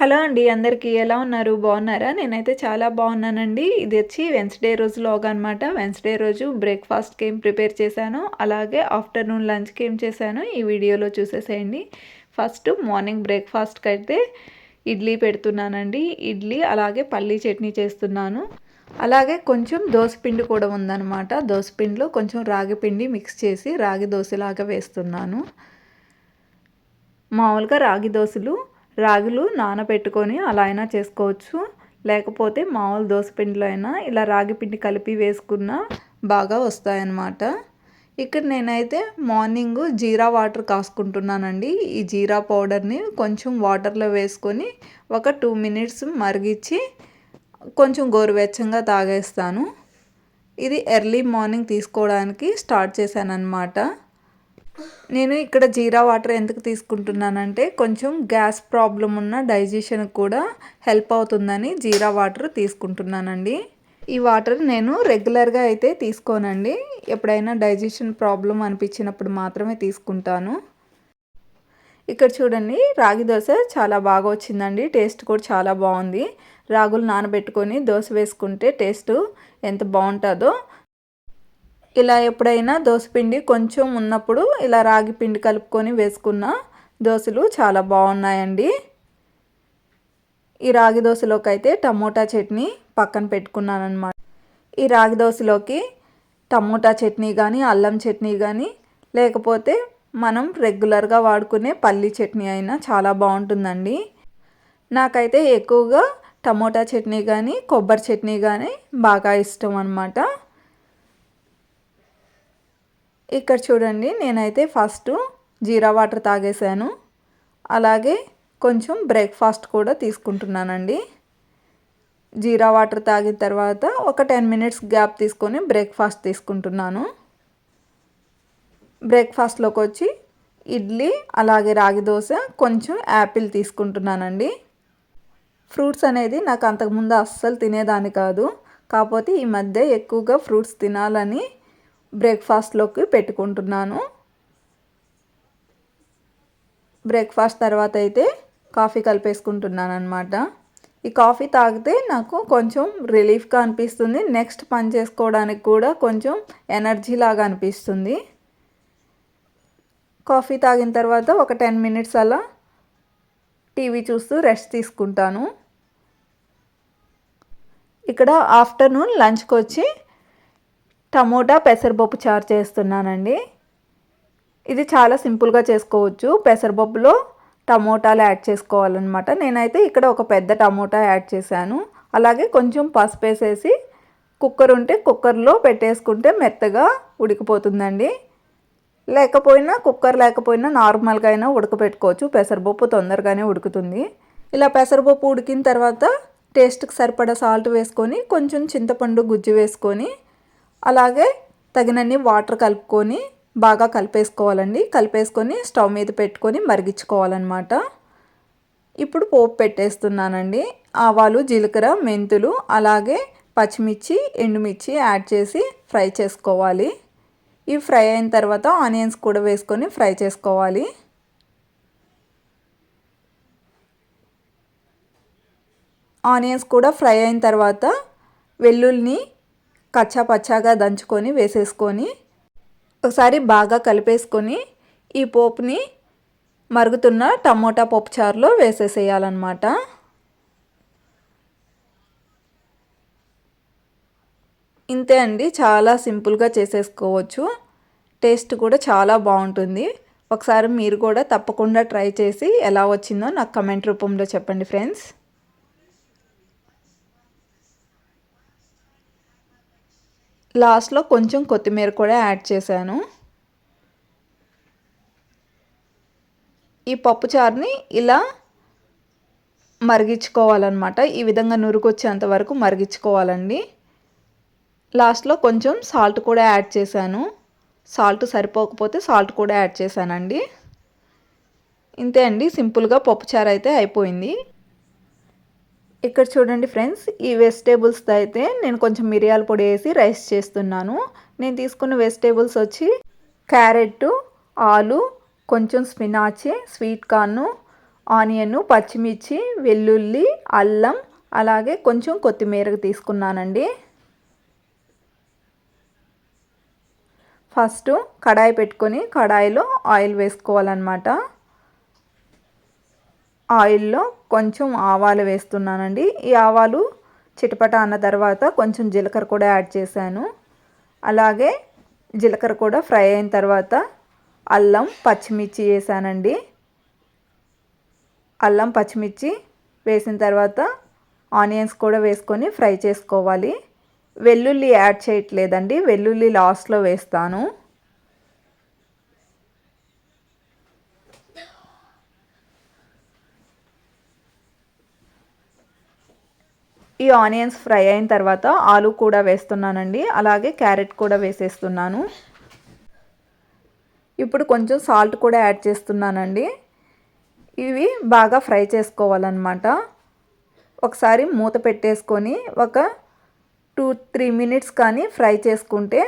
Hello అండి అందరికీ ఎలా ఉన్నారు? బాగున్నారా? నేనైతే చాలా బాగున్నానండి. ఇది వచ్చి వెన్స్డే రోజు లాగ్ అనమాట వెన్స్డే రోజు బ్రేక్ఫాస్ట్కి ఏం ప్రిపేర్ చేశాను అలాగే ఆఫ్టర్నూన్ లంచ్కి ఏం చేశాను ఈ వీడియోలో చూసేసేయండి. ఫస్ట్ మార్నింగ్ బ్రేక్ఫాస్ట్కి అయితే ఇడ్లీ పెడుతున్నానండి. ఇడ్లీ అలాగే పల్లీ చట్నీ చేస్తున్నాను. అలాగే కొంచెం దోసపిండి కూడా ఉందన్నమాట. దోసపిండిలో కొంచెం రాగి పిండి మిక్స్ చేసి రాగి దోశలాగా వేస్తున్నాను. మామూలుగా రాగి దోశలు రాగులు నానబెట్టుకొని అలా అయినా చేసుకోవచ్చు. లేకపోతే మామూలు దోసపిండిలో అయినా ఇలా రాగి పిండి కలిపి వేసుకున్న బాగా వస్తాయన్నమాట. ఇక్కడ నేనైతే మార్నింగ్ జీరా వాటర్ కాసుకుంటున్నానండి. ఈ జీరా పౌడర్ని కొంచెం వాటర్లో వేసుకొని ఒక టూ మినిట్స్ మరిగించి కొంచెం గోరువెచ్చంగా తాగేస్తాను. ఇది ఎర్లీ మార్నింగ్ తీసుకోవడానికి స్టార్ట్ చేశాను అన్నమాట నేను ఇక్కడ జీరా వాటర్ ఎందుకు తీసుకుంటున్నానంటే కొంచెం గ్యాస్ ప్రాబ్లం ఉన్న డైజెషన్ కూడా హెల్ప్ అవుతుందని జీరా వాటర్ తీసుకుంటున్నానండి. ఈ వాటర్ నేను రెగ్యులర్గా అయితే తీసుకోనండి. ఎప్పుడైనా డైజెషన్ ప్రాబ్లం అనిపించినప్పుడు మాత్రమే తీసుకుంటాను. ఇక్కడ చూడండి రాగి దోశ చాలా బాగా వచ్చిందండి. టేస్ట్ కూడా చాలా బాగుంది. రాగులు నానబెట్టుకొని దోశ వేసుకుంటే టేస్ట్ ఎంత బాగుంటుందో ఇలా ఎప్పుడైనా దోశపిండి కొంచెం ఉన్నప్పుడు ఇలా రాగి పిండి కలుపుకొని వేసుకున్న దోశలు చాలా బాగున్నాయండి. ఈ రాగి దోశలోకి అయితే టమోటా చట్నీ పక్కన పెట్టుకున్నాను అనమాట ఈ రాగి దోశలోకి టమోటా చట్నీ కానీ అల్లం చట్నీ కానీ లేకపోతే మనం రెగ్యులర్గా వాడుకునే పల్లి చట్నీ అయినా చాలా బాగుంటుందండి. నాకైతే ఎక్కువగా టమోటా చట్నీ కానీ కొబ్బరి చట్నీ కానీ బాగా ఇష్టం అనమాట ఇక్కడ చూడండి నేనైతే ఫస్ట్ జీరా వాటర్ తాగేశాను. అలాగే కొంచెం బ్రేక్ఫాస్ట్ కూడా తీసుకుంటున్నానండి. జీరా వాటర్ తాగిన తర్వాత ఒక టెన్ మినిట్స్ గ్యాప్ తీసుకొని బ్రేక్ఫాస్ట్ తీసుకుంటున్నాను. బ్రేక్ఫాస్ట్లోకి వచ్చి ఇడ్లీ అలాగే రాగి దోశ కొంచెం యాపిల్ తీసుకుంటున్నానండి. ఫ్రూట్స్ అనేది నాకు అంతకుముందు అస్సలు తినేదాన్ని కాదు. కాకపోతే ఈ మధ్య ఎక్కువగా ఫ్రూట్స్ తినాలని బ్రేక్ఫాస్ట్లోకి పెట్టుకుంటున్నాను. బ్రేక్ఫాస్ట్ తర్వాత అయితే కాఫీ కలిపేసుకుంటున్నాను అనమాట ఈ కాఫీ తాగితే నాకు కొంచెం రిలీఫ్గా అనిపిస్తుంది. నెక్స్ట్ పని చేసుకోవడానికి కూడా కొంచెం ఎనర్జీ లాగా అనిపిస్తుంది. కాఫీ తాగిన తర్వాత ఒక టెన్ మినిట్స్ అలా టీవీ చూస్తూ రెస్ట్ తీసుకుంటాను. ఇక్కడ ఆఫ్టర్నూన్ లంచ్కి వచ్చి టమోటా పెసరపప్పు చారు చేస్తున్నానండి. ఇది చాలా సింపుల్గా చేసుకోవచ్చు. పెసరపప్పులో టమోటాలు యాడ్ చేసుకోవాలన్నమాట. నేనైతే ఇక్కడ ఒక పెద్ద టమోటా యాడ్ చేశాను. అలాగే కొంచెం పసుపు వేసేసి కుక్కర్ ఉంటే కుక్కర్లో పెట్టేసుకుంటే మెత్తగా ఉడికిపోతుందండి. లేకపోయినా కుక్కర్ లేకపోయినా నార్మల్గా అయినా ఉడకపెట్టుకోవచ్చు. పెసరపప్పు తొందరగానే ఉడుకుతుంది. ఇలా పెసరపప్పు ఉడికిన తర్వాత టేస్ట్కి సరిపడా సాల్ట్ వేసుకొని కొంచెం చింతపండు గుజ్జు వేసుకొని అలాగే తగినన్ని వాటర్ కలుపుకొని బాగా కలిపేసుకోవాలండి. కలిపేసుకొని స్టవ్ మీద పెట్టుకొని మరిగించుకోవాలన్నమాట. ఇప్పుడు పోపు పెట్టేస్తున్నానండి. ఆవాలు జీలకర్ర మెంతులు అలాగే పచ్చిమిర్చి ఎండుమిర్చి యాడ్ చేసి ఫ్రై చేసుకోవాలి. ఇవి ఫ్రై అయిన తర్వాత ఆనియన్స్ కూడా వేసుకొని ఫ్రై చేసుకోవాలి. ఆనియన్స్ కూడా ఫ్రై అయిన తర్వాత వెల్లుల్ని కచ్చా పచ్చాగా దంచుకొని వేసేసుకొని ఒకసారి బాగా కలిపేసుకొని ఈ పోపుని మరుగుతున్న టమోటా పప్పు చారులో వేసేసేయాలన్నమాట. ఇంతే అండి చాలా సింపుల్గా చేసేసుకోవచ్చు. టేస్ట్ కూడా చాలా బాగుంటుంది. ఒకసారి మీరు కూడా తప్పకుండా ట్రై చేసి ఎలా వచ్చిందో నాకు కమెంట్ రూపంలో చెప్పండి ఫ్రెండ్స్. లాస్ట్లో కొంచెం కొత్తిమీర కూడా యాడ్ చేశాను. ఈ పప్పుచారుని ఇలా మరిగించుకోవాలన్నమాట. ఈ విధంగా నురుకొచ్చేంత వరకు మరిగించుకోవాలండి. లాస్ట్లో కొంచెం సాల్ట్ కూడా యాడ్ చేశాను. సాల్ట్ సరిపోకపోతే సాల్ట్ కూడా యాడ్ చేశానండి. ఇంతే అండి సింపుల్గా పప్పుచారు అయితే అయిపోయింది. ఇక్కడ చూడండి ఫ్రెండ్స్ ఈ వెజిటేబుల్స్తో అయితే నేను కొంచెం మిరియాల పొడి వేసి రైస్ చేస్తున్నాను. నేను తీసుకున్న వెజిటేబుల్స్ వచ్చి క్యారెట్ ఆలు కొంచెం స్పినాచి స్వీట్ కార్ను ఆనియన్ పచ్చిమిర్చి వెల్లుల్లి అల్లం అలాగే కొంచెం కొత్తిమీర తీసుకున్నానండి. ఫస్ట్ కడాయి పెట్టుకొని కడాయిలో ఆయిల్ వేసుకోవాలన్నమాట. ఆయిల్లో కొంచెం ఆవాలు వేస్తున్నానండి. ఈ ఆవాలు చిటపట అన్న తర్వాత కొంచెం జీలకర్ర కూడా యాడ్ చేశాను. అలాగే జీలకర్ర కూడా ఫ్రై అయిన తర్వాత అల్లం పచ్చిమిర్చి వేసానండి. అల్లం పచ్చిమిర్చి వేసిన తర్వాత ఆనియన్స్ కూడా వేసుకొని ఫ్రై చేసుకోవాలి. వెల్లుల్లి యాడ్ చేయట్లేదండి. వెల్లుల్లి లాస్ట్లో వేస్తాను. ఈ ఆనియన్స్ ఫ్రై అయిన తర్వాత ఆలు కూడా వేస్తున్నానండి. అలాగే క్యారెట్ కూడా వేసేస్తున్నాను. ఇప్పుడు కొంచెం సాల్ట్ కూడా యాడ్ చేస్తున్నానండి. ఇవి బాగా ఫ్రై చేసుకోవాలన్నమాట. ఒకసారి మూత పెట్టేసుకొని ఒక టూ త్రీ మినిట్స్ కానీ ఫ్రై చేసుకుంటే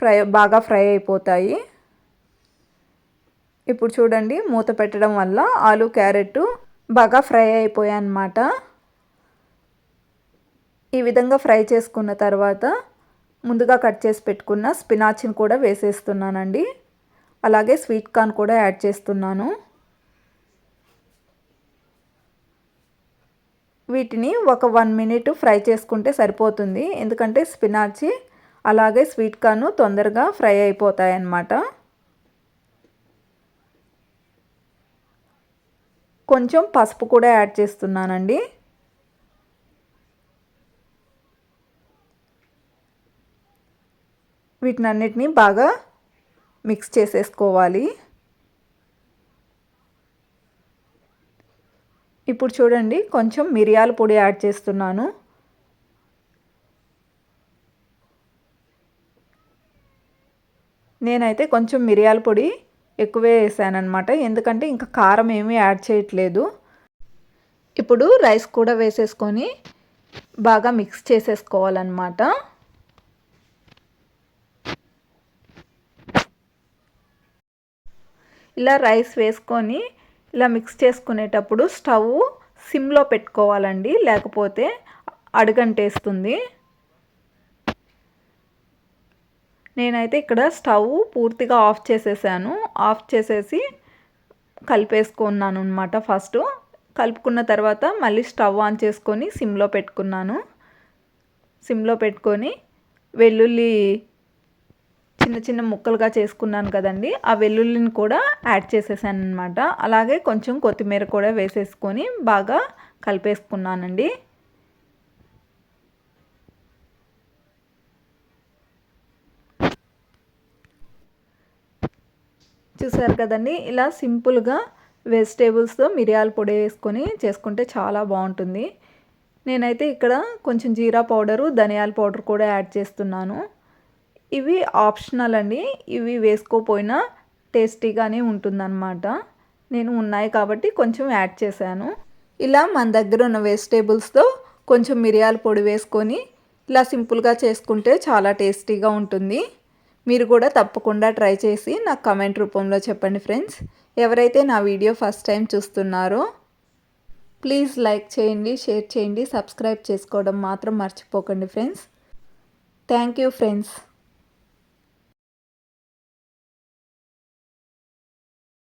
ఫ్రై బాగా ఫ్రై అయిపోతాయి. ఇప్పుడు చూడండి మూత పెట్టడం వల్ల ఆలు క్యారెట్ బాగా ఫ్రై అయిపోయాయి అన్నమాట ఈ విధంగా ఫ్రై చేసుకున్న తర్వాత ముందుగా కట్ చేసి పెట్టుకున్న స్పినాచ్ని కూడా వేసేస్తున్నానండి. అలాగే స్వీట్ కార్న్ కూడా యాడ్ చేస్తున్నాను. వీటిని ఒక వన్ మినిట్ ఫ్రై చేసుకుంటే సరిపోతుంది. ఎందుకంటే స్పినాచి అలాగే స్వీట్ కార్న్ తొందరగా ఫ్రై అయిపోతాయి అన్నమాట కొంచెం పసుపు కూడా యాడ్ చేస్తున్నానండి. వీటిని అన్నిటినీ బాగా మిక్స్ చేసేసుకోవాలి. ఇప్పుడు చూడండి కొంచెం మిరియాల పొడి యాడ్ చేస్తున్నాను. నేనైతే కొంచెం మిరియాల పొడి ఎక్కువే వేసానమాట ఎందుకంటే ఇంకా కారం ఏమీ యాడ్ చేయట్లేదు. ఇప్పుడు రైస్ కూడా వేసేసుకొని బాగా మిక్స్ చేసేసుకోవాలన్నమాట. ఇలా రైస్ వేసుకొని ఇలా మిక్స్ చేసుకునేటప్పుడు స్టవ్ సిమ్లో పెట్టుకోవాలండి. లేకపోతే అడుగంటేస్తుంది. నేనైతే ఇక్కడ స్టవ్ పూర్తిగా ఆఫ్ చేసేసాను. ఆఫ్ చేసేసి కలిపేసుకున్నాను అనమాట ఫస్ట్. కలుపుకున్న తర్వాత మళ్ళీ స్టవ్ ఆన్ చేసుకొని సిమ్లో పెట్టుకున్నాను. సిమ్లో పెట్టుకొని వెల్లుల్లి చిన్న చిన్న ముక్కలుగా చేసుకున్నాను కదండి. ఆ వెల్లుల్లిని కూడా యాడ్ చేసేసాను అనమాట అలాగే కొంచెం కొత్తిమీర కూడా వేసేసుకొని బాగా కలిపేసుకున్నానండి. చూసారు కదండి ఇలా సింపుల్గా వెజిటేబుల్స్తో మిరియాల పొడి వేసుకొని చేసుకుంటే చాలా బాగుంటుంది. నేనైతే ఇక్కడ కొంచెం జీరా పౌడరు ధనియాల పౌడర్ కూడా యాడ్ చేస్తున్నాను. ఇవి ఆప్షనల్ అండి. ఇవి వేసుకోపోయినా టేస్టీగానే ఉంటుందన్నమాట. నేను ఉన్నాయి కాబట్టి కొంచెం యాడ్ చేశాను. ఇలా మన దగ్గర ఉన్న వెజిటేబుల్స్తో కొంచెం మిరియాల పొడి వేసుకొని ఇలా సింపుల్గా చేసుకుంటే చాలా టేస్టీగా ఉంటుంది. మీరు కూడా తప్పకుండా ట్రై చేసి నాకు కమెంట్ రూపంలో చెప్పండి ఫ్రెండ్స్. ఎవరైతే నా వీడియో ఫస్ట్ టైం చూస్తున్నారో ప్లీజ్ లైక్ చేయండి షేర్ చేయండి సబ్స్క్రైబ్ చేసుకోవడం మాత్రం మర్చిపోకండి ఫ్రెండ్స్. Thank you friends.